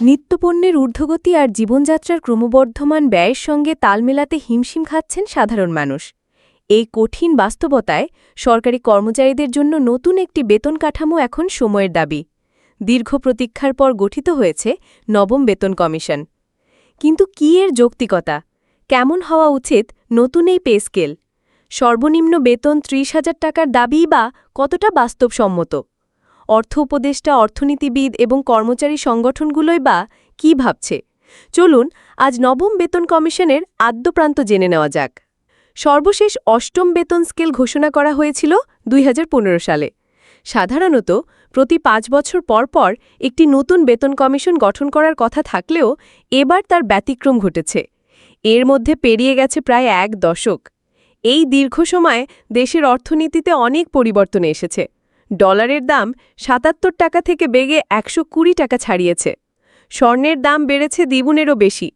নিত্যপণ্যের ঊর্ধ্বগতি আর জীবনযাত্রার ক্রমবর্ধমান ব্যয়ের সঙ্গে তাল মেলাতে হিমশিম খাচ্ছেন সাধারণ মানুষ। এই কঠিন বাস্তবতায় সরকারি কর্মচারীদের জন্য নতুন একটি বেতন কাঠামো এখন সময়ের দাবি। দীর্ঘ প্রতীক্ষার পর গঠিত হয়েছে নবম বেতন কমিশন। কিন্তু কি এর যৌক্তিকতা? কেমন হওয়া উচিত নতুন এই পে স্কেল? সর্বনিম্ন বেতন ত্রিশ হাজার টাকার দাবি বা কতটা বাস্তবসম্মত? অর্থ উপদেষ্টা, অর্থনীতিবিদ এবং কর্মচারী সংগঠনগুলোই বা কি ভাবছে? চলুন, আজ নবম বেতন কমিশনের আদ্যপ্রান্ত জেনে নেওয়া যাক। সর্বশেষ অষ্টম বেতন স্কেল ঘোষণা করা হয়েছিল দুই হাজার পনেরো সালে। সাধারণত, প্রতি পাঁচ বছর পর পর একটি নতুন বেতন কমিশন গঠন করার কথা থাকলেও এবার তার ব্যতিক্রম ঘটেছে। এর মধ্যে পেরিয়ে গেছে প্রায় এক দশক। এই দীর্ঘ সময়ে দেশের অর্থনীতিতে অনেক পরিবর্তন এসেছে। ডলারের দাম সাতাত্তর টাকা থেকে বেগে একশো কুড়ি টাকা ছাড়িয়েছে। স্বর্ণের দাম বেড়েছে দ্বিগুণেরও বেশি।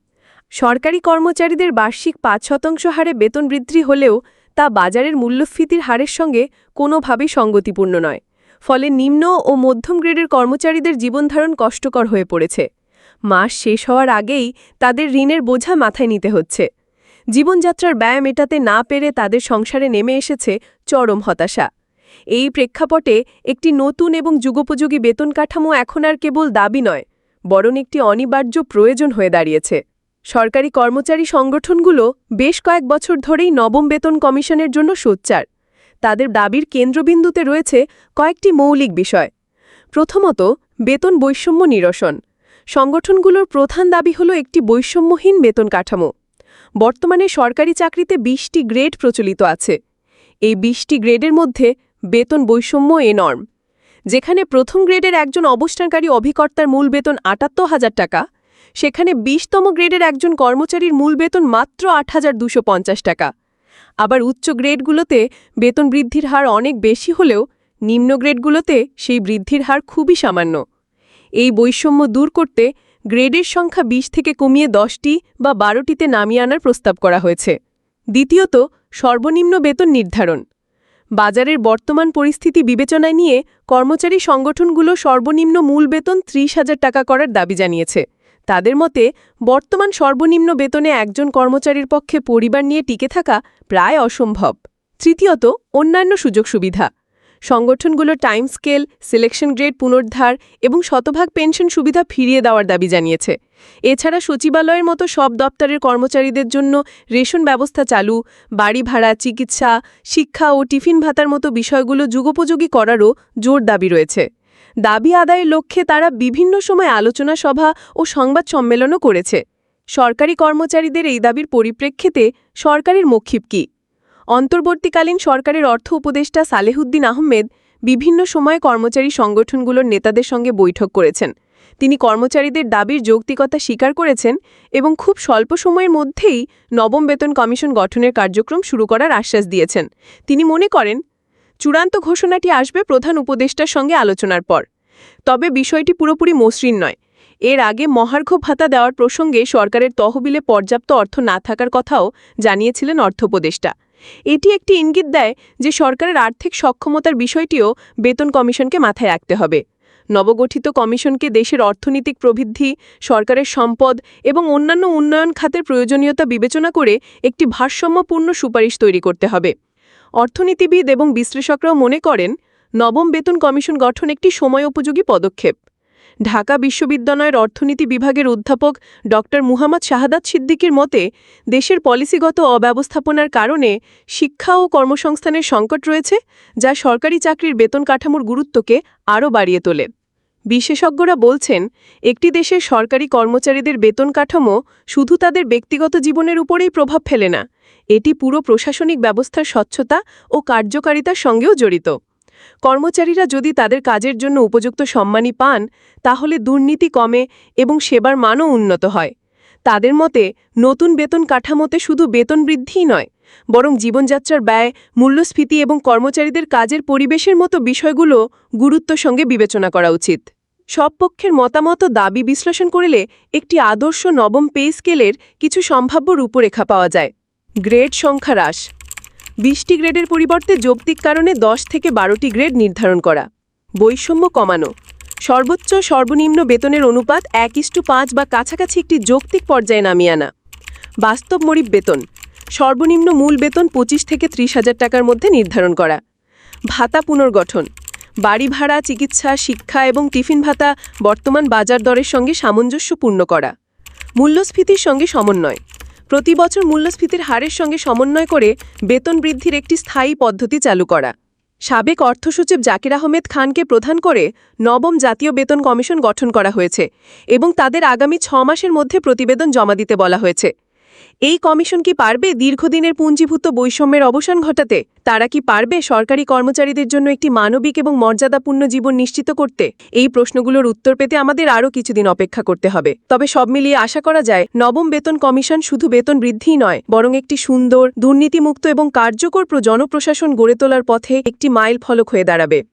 সরকারি কর্মচারীদের বার্ষিক পাঁচ শতাংশ হারে বেতন বৃদ্ধি হলেও তা বাজারের মূল্যস্ফীতির হারের সঙ্গে কোনোভাবেই সঙ্গতিপূর্ণ নয়। ফলে নিম্ন ও মধ্যম গ্রেডের কর্মচারীদের জীবনধারণ কষ্টকর হয়ে পড়েছে। মাস শেষ হওয়ার আগেই তাদের ঋণের বোঝা মাথায় নিতে হচ্ছে। জীবনযাত্রার ব্যয় মেটাতে না পেরে তাদের সংসারে নেমে এসেছে চরম হতাশা। এই প্রেক্ষাপটে একটি নতুন এবং যুগোপযোগী বেতন কাঠামো এখন আর কেবল দাবি নয়, বরং একটি অনিবার্য প্রয়োজন হয়ে দাঁড়িয়েছে। সরকারি কর্মচারী সংগঠনগুলো বেশ কয়েক বছর ধরেই নবম বেতন কমিশনের জন্য সোচ্চার। তাদের দাবির কেন্দ্রবিন্দুতে রয়েছে কয়েকটি মৌলিক বিষয়। প্রথমত, বেতন বৈষম্য নিরসন। সংগঠনগুলোর প্রধান দাবি হল একটি বৈষম্যহীন বেতন কাঠামো। বর্তমানে সরকারি চাকরিতে বিশটি গ্রেড প্রচলিত আছে। এই বিশটি গ্রেডের মধ্যে বেতন বৈষম্য এ নর্ম যেখানে প্রথম গ্রেডের একজন অবস্থানকারী অভিকর্তার মূল বেতন আটাত্তর হাজার টাকা, সেখানে বিশতম গ্রেডের একজন কর্মচারীর মূল বেতন মাত্র আট টাকা। আবার উচ্চ গ্রেডগুলোতে বেতন বৃদ্ধির হার অনেক বেশি হলেও নিম্ন গ্রেডগুলোতে সেই বৃদ্ধির হার খুবই সামান্য। এই বৈষম্য দূর করতে গ্রেডের সংখ্যা ২০ থেকে কমিয়ে দশটি বা বারোটিতে নামিয়ে আনার প্রস্তাব করা হয়েছে। দ্বিতীয়ত, সর্বনিম্ন বেতন নির্ধারণ। বাজারের বর্তমান পরিস্থিতি বিবেচনায় নিয়ে কর্মচারী সংগঠনগুলো সর্বনিম্ন মূল বেতন ত্রিশ হাজার টাকা করার দাবি জানিয়েছে। তাদের মতে, বর্তমান সর্বনিম্ন বেতনে একজন কর্মচারীর পক্ষে পরিবার নিয়ে টিকে থাকা প্রায় অসম্ভব। তৃতীয়ত, অন্যান্য সুযোগ সুবিধা। সংগঠনগুলো টাইম স্কেল সিলেকশন গ্রেড পুনর্ধার এবং শতভাগ পেনশন সুবিধা ফিরিয়ে দেওয়ার দাবি জানিয়েছে। এছাড়া সচিবালয়ের মতো সব দপ্তরের কর্মচারীদের জন্য রেশন ব্যবস্থা চালু, বাড়ি ভাড়া, চিকিৎসা, শিক্ষা ও টিফিন ভাতার মতো বিষয়গুলো যুগোপযোগী করারও জোর দাবি রয়েছে। দাবি আদায়ের লক্ষ্যে তারা বিভিন্ন সময় আলোচনা সভা ও সংবাদ সম্মেলনও করেছে। সরকারি কর্মচারীদের এই দাবির পরিপ্রেক্ষিতে সরকারের মক্ষিপ কী অন্তর্বর্তীকালীন সরকারের অর্থ উপদেষ্টা সালেহুদ্দিন আহমেদ বিভিন্ন সময়ে কর্মচারী সংগঠনগুলোর নেতাদের সঙ্গে বৈঠক করেছেন। তিনি কর্মচারীদের দাবির যৌক্তিকতা স্বীকার করেছেন এবং খুব স্বল্প সময়ের মধ্যেই নবম বেতন কমিশন গঠনের কার্যক্রম শুরু করার আশ্বাস দিয়েছেন। তিনি মনে করেন, চূড়ান্ত ঘোষণাটি আসবে প্রধান উপদেষ্টার সঙ্গে আলোচনার পর। তবে বিষয়টি পুরোপুরি মসৃণ নয়। এর আগে মহার্ঘ ভাতা দেওয়ার প্রসঙ্গে সরকারের তহবিলে পর্যাপ্ত অর্থ না থাকার কথাও জানিয়েছিলেন অর্থোপদেষ্টা এটি একটি ইঙ্গিত দেয় যে সরকারের আর্থিক সক্ষমতার বিষয়টিও বেতন কমিশনকে মাথায় রাখতে হবে। নবগঠিত কমিশনকে দেশের অর্থনৈতিক প্রবৃদ্ধি, সরকারের সম্পদ এবং অন্যান্য উন্নয়ন খাতের প্রয়োজনীয়তা বিবেচনা করে একটি ভারসাম্যপূর্ণ সুপারিশ তৈরি করতে হবে। অর্থনীতিবিদ এবং বিশ্লেষকরাও মনে করেন, নবম বেতন কমিশন গঠন একটি সময় উপযোগী পদক্ষেপ। ঢাকা বিশ্ববিদ্যালয়ের অর্থনীতি বিভাগের অধ্যাপক ড মুহাম্মদ শাহাদাত সিদ্দিকির মতে, দেশের পলিসিগত অব্যবস্থাপনার কারণে শিক্ষা ও কর্মসংস্থানের সংকট রয়েছে, যা সরকারি চাকরির বেতন কাঠামোর গুরুত্বকে আরও বাড়িয়ে তোলে। বিশেষজ্ঞরা বলছেন, একটি দেশের সরকারি কর্মচারীদের বেতন কাঠামো শুধু তাদের ব্যক্তিগত জীবনের উপরেই প্রভাব ফেলে না, এটি পুরো প্রশাসনিক ব্যবস্থার স্বচ্ছতা ও কার্যকারিতার সঙ্গেও জড়িত। কর্মচারীরা যদি তাদের কাজের জন্য উপযুক্ত সম্মানই পান, তাহলে দুর্নীতি কমে এবং সেবার মানও উন্নত হয়। তাদের মতে, নতুন বেতন কাঠামোতে শুধু বেতন বৃদ্ধিই নয়, বরং জীবনযাত্রার ব্যয়, মূল্যস্ফীতি এবং কর্মচারীদের কাজের পরিবেশের মতো বিষয়গুলো গুরুত্ব সঙ্গে বিবেচনা করা উচিত। সব পক্ষের মতামত দাবি বিশ্লেষণ করলে একটি আদর্শ নবম পে স্কেলের কিছু সম্ভাব্য রূপরেখা পাওয়া যায়। গ্রেড সংখ্যা হ্রাস। বিশটি গ্রেডের পরিবর্তে যৌক্তিক কারণে দশ থেকে বারোটি গ্রেড নির্ধারণ করা। বৈষম্য কমানো। সর্বোচ্চ সর্বনিম্ন বেতনের অনুপাত এক ইস্টু পাঁচ বা কাছাকাছি একটি যৌক্তিক পর্যায়ে নামিয়ে আনা। বাস্তব মরিব বেতন। সর্বনিম্ন মূল বেতন পঁচিশ থেকে ত্রিশ হাজার টাকার মধ্যে নির্ধারণ করা। ভাতা পুনর্গঠন। বাড়ি ভাড়া, চিকিৎসা, শিক্ষা এবং টিফিন ভাতা বর্তমান বাজার দরের সঙ্গে সামঞ্জস্যপূর্ণ করা। মূল্যস্ফীতির সঙ্গে সমন্বয়। প্রতি বছর মূল্যস্ফীতির হারের সঙ্গে সমন্বয় করে বেতন বৃদ্ধির একটি স্থায়ী পদ্ধতি চালু করা। সাবেক অর্থসচিব জাকির আহমেদ খানকে প্রধান করে নবম জাতীয় বেতন কমিশন গঠন করা হয়েছে এবং তাদের আগামী ছ মাসের মধ্যে প্রতিবেদন জমা দিতে বলা হয়েছে। এই কমিশন কি পারবে দীর্ঘদিনের পুঞ্জীভূত বৈষম্যের অবসান ঘটাতে? তারা কি পারবে সরকারি কর্মচারীদের জন্য একটি মানবিক এবং মর্যাদাপূর্ণ জীবন নিশ্চিত করতে? এই প্রশ্নগুলোর উত্তর পেতে আমাদের আরও কিছুদিন অপেক্ষা করতে হবে। তবে সব মিলিয়ে আশা করা যায়, নবম বেতন কমিশন শুধু বেতন বৃদ্ধিই নয়, বরং একটি সুন্দর, দুর্নীতিমুক্ত এবং কার্যকর প্র- জনপ্রশাসন গড়ে তোলার পথে একটি মাইল ফলক হয়ে দাঁড়াবে।